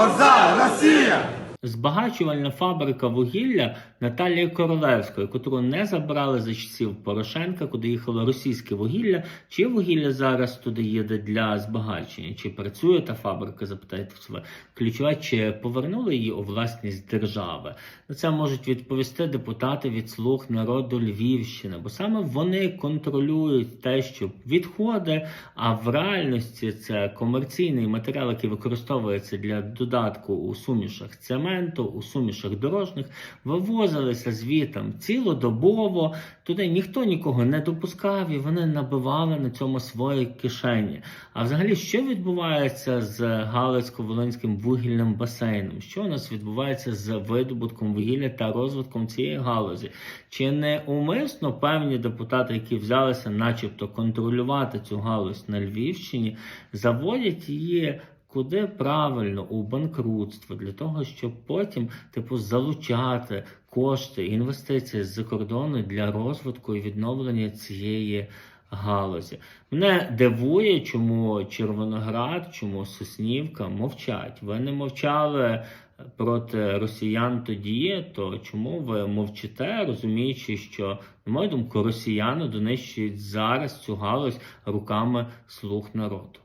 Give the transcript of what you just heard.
Rosa, Rocinha! Збагачувальна фабрика вугілля Наталії Королевської, котру не забрали за часів Порошенка, куди їхало російське вугілля. Чи вугілля зараз туди їде для збагачення? Чи працює та фабрика? Запитаєте себе ключова, чи повернули її у власність держави? На це можуть відповісти депутати від слуг народу Львівщини, бо саме вони контролюють те, що відходи, а в реальності це комерційний матеріал, який використовується для додатку у сумішах цементу, у сумішах дорожніх, вивозилися звітом цілодобово. Туди ніхто нікого не допускав, і вони набивали на цьому свої кишені. А взагалі, що відбувається з Галицько-Волинським вугільним басейном? Що у нас відбувається з видобутком вугілля та розвитком цієї галузі? Чи не умисно певні депутати, які взялися, начебто, контролювати цю галузь на Львівщині, заводять її? Куди правильно у банкрутство для того, щоб потім типу залучати кошти, інвестиції з-за кордону для розвитку і відновлення цієї галузі. Мене дивує, чому Червоноград, чому Соснівка мовчать. Ви не мовчали проти росіян тоді, то чому ви мовчите, розуміючи, що, на мою думку, росіяни донищують зараз цю галузь руками слуг народу.